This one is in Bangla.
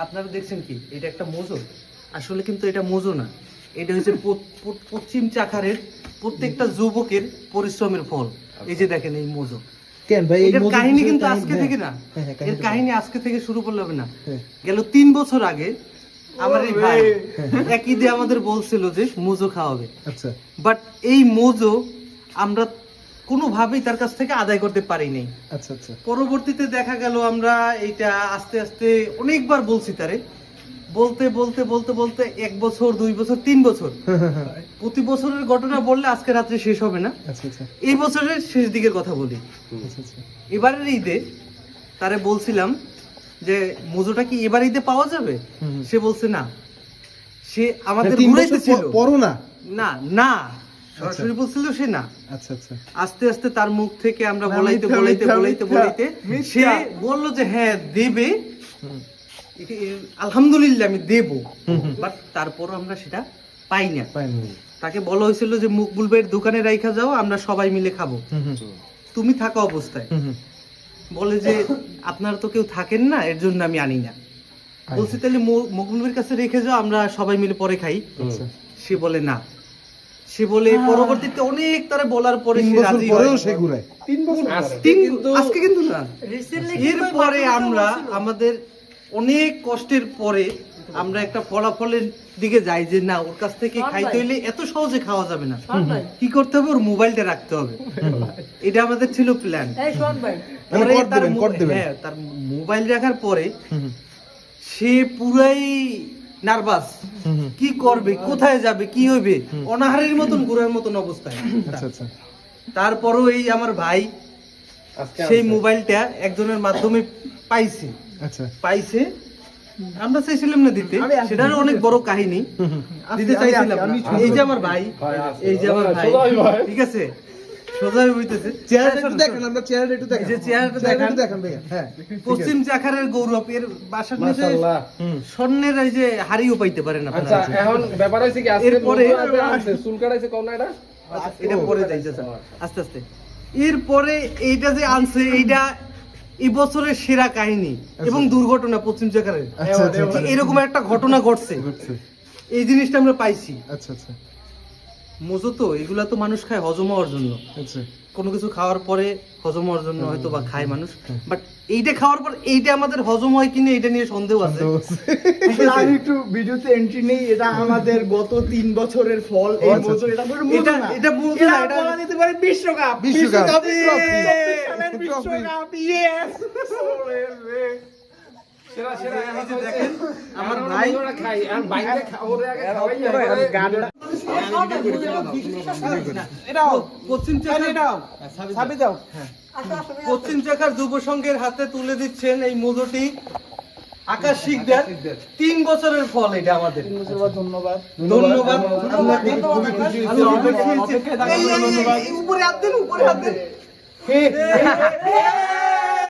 আপনারা দেখছেন কি? এটা একটা মোজো। আসলে কিন্তু এটা মোজো না। এটা হচ্ছে পশ্চিম চাকারের প্রত্যেকটা যুবকের পরিশ্রমের ফল। এই যে দেখেন এই মোজো। কেন ভাই এই কাহিনী কিন্তু আজকে হ্যাঁ, থেকে না। হ্যাঁ, হ্যাঁ, এর কাহিনী আজকে থেকে শুরু করলে হবে না। গেল তিন বছর আগে আমার এই ভাই এক ঈদে আমাদের বলছিল যে মোজো খাওয়াবে আচ্ছা। বাট এই মোজো আমরা কোনোভাবেই তার কাছ থেকে আদায় করতে পারি নাই আচ্ছা আচ্ছা। পরবর্তীতে দেখা গেল আমরা এইটা আস্তে আস্তে অনেকবার বলছি তারে। বলতে বলতে বলতে বলতে এক বছর দুই বছর তিন বছর। প্রতি বছরের ঘটনা বললে আজকে রাত্রে শেষ হবে না। আচ্ছা আচ্ছা। এই বছরের শেষ দিকের কথা বলি। আচ্ছা এবারের ঈদে তারে বলছিলাম যে মজুটা কি এবার ঈদে পাওয়া যাবে। সে বলছে না। সে আমাদের তিন ঘুরাইতেছিল না? না না। সরাসরি বলছিল সে না। আচ্ছা আচ্ছা। আস্তে আস্তে তার মুখ থেকে আমরা বলাইতে বলাইতে বলাইতে বলাইতে সে বলল যে হ্যাঁ দেবে। আলহামদুলিল্লাহ আমি দেব। বাট তারপরও আমরা সেটা পাই না। তাকে বলা হয়েছিল যে মুখ বুলবের দোকানে রাইখা যাও আমরা সবাই মিলে খাব। তুমি থাকা অবস্থায়। বলে যে আপনারা তো কেউ থাকেন না এর জন্য আমি আনি না। বলছি তাহলে মকবুলের কাছে রেখে যাও আমরা সবাই মিলে পরে খাই। আচ্ছা। সে বলে না। সে বলে পরবর্তীতে অনেক তারে বলার পরে সে রাজি পরেও হয়। সে ঘুরায়। তিন বছর তিন- আজকে কিন্তু না। এরপরে আমরা আমাদের অনেক কষ্টের পরে আমরা একটা ফলাফলের দিকে যাই যে না ওর কাছ থেকে খাইতে হইলে এত সহজে খাওয়া যাবে না। কি করতে হবে? ওর মোবাইলটা রাখতে হবে। এটা আমাদের ছিল প্ল্যান। হ্যাঁ তার মোবাইল রাখার পরে সে পুরাই নার্ভাস। কি করবে কোথায় যাবে কি হইবে? অনাহারের মতন ঘোরার মতন অবস্থায় আচ্ছা আচ্ছা। তারপরও এই আমার ভাই সেই মোবাইলটা একজনের মাধ্যমে পাইছে। আচ্ছা। পাইছে। আমরা চাইছিলাম না দিতে। সেটারও অনেক বড় কাহিনী। দিতে চাইছিলাম এই যে আমার ভাই এই যে আমার ভাই। ঠিক আছে? সোজা হইতেছে চেহারাটা একটু দেখান আমরা চেহারাটা একটু দেখান। চেহারাটা চেহারাটা দেখান। ভাইয়া হ্যাঁ। পশ্চিম চাকারের গৌরব এর বাসার নিচে স্বর্ণের এই যে হাড়িও পাইতে পারেন আচ্ছা এখন ব্যাপার হয়েছে কি আজকে এরপরে- মধু আছে, আছে, চুল কাটাইছে কম না এটা? এটা পরে যাইতেছে। আস্তে আস্তে। এরপরে এইটা যে আনছে এইটা এই বছরের সেরা কাহিনী এবং দুর্ঘটনা পশ্চিম চাকারের। আচ্ছা, আচ্ছা, আচ্ছা। এরকম একটা ঘটনা ঘটছে। ঘটছে। এই জিনিসটা আমরা পাইছি। আচ্ছা আচ্ছা। মজো তো এগুলা তো মানুষ খায় হজম হওয়ার জন্য আচ্ছা। কোনো কিছু খাওয়ার পরে হজম হওয়ার জন্য হয়তো বা খায় মানুষ। বাট এইটা খাওয়ার পর এইটা আমাদের হজম হয় কিনা এটা নিয়ে সন্দেহ আছে। আমি একটু ভিডিওতে এন্ট্রি নেই এটা আমাদের গত তিন বছরের ফল এই আচ্ছা, বছর এটা এটা এটা মজো না, এটা বলা যেতে পারে বিশ্বকাপ। বিশ্বকাপ। বিশ্বকাপ ইয়েস সেরা সেরা এই যে দেখেন আমার ভাই খাই আর বাইরে ওরে আগে খাওয়াই পশ্চিম চাকার যুব সংঘের হাতে তুলে দিচ্ছেন এই মজুটি আকাশ শিকদার তিন বছরের ফল এটা আমাদের ধন্যবাদ ধন্যবাদ। উপরে হাত দেন উপরে হাত দেন।